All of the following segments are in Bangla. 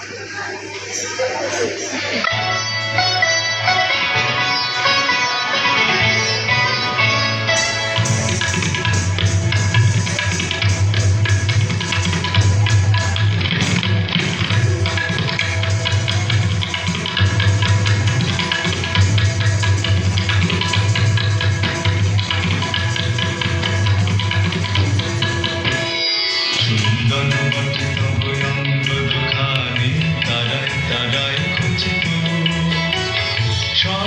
Thank you.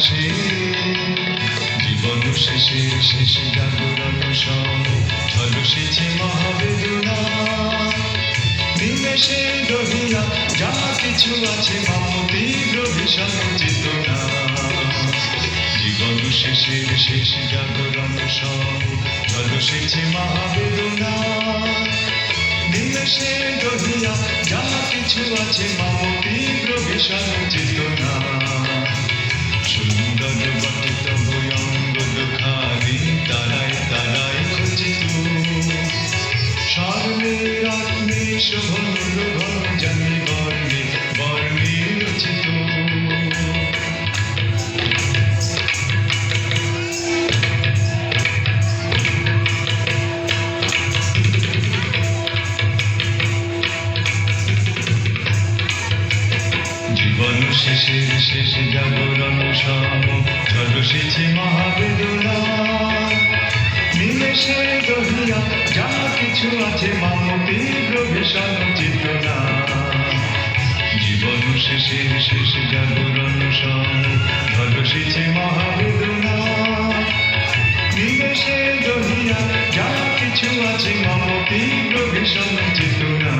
আকাশে জীবন শেষে শেষে জাগরণ সম ঝলসেছে মহাবেদনা। নিমেষে রহিয়া যা কিছু আছে মম তীব্র ভীষণ চেতনা। জীবন শেষের শেষ জাগরণ সব ঝলসেছে মহাবেদনা। নিমেষে রহিয়া যা কিছু আছে মম তীব্র ভীষণ চেতনা। শোভন লোভন জানি বর্ণে বর্ণে রচিত জীবন শেষ মহাবেদনা। নিমেষে রহিয়া যা কিছু আছে মম সঞ্চেতনা জীবন শেষে শেষ জাগরণ সলসেছে মহাবেদনা নিমেষে দহিয়া যা কিছু আছে, মম, তীব্র ভীষণ চেতনা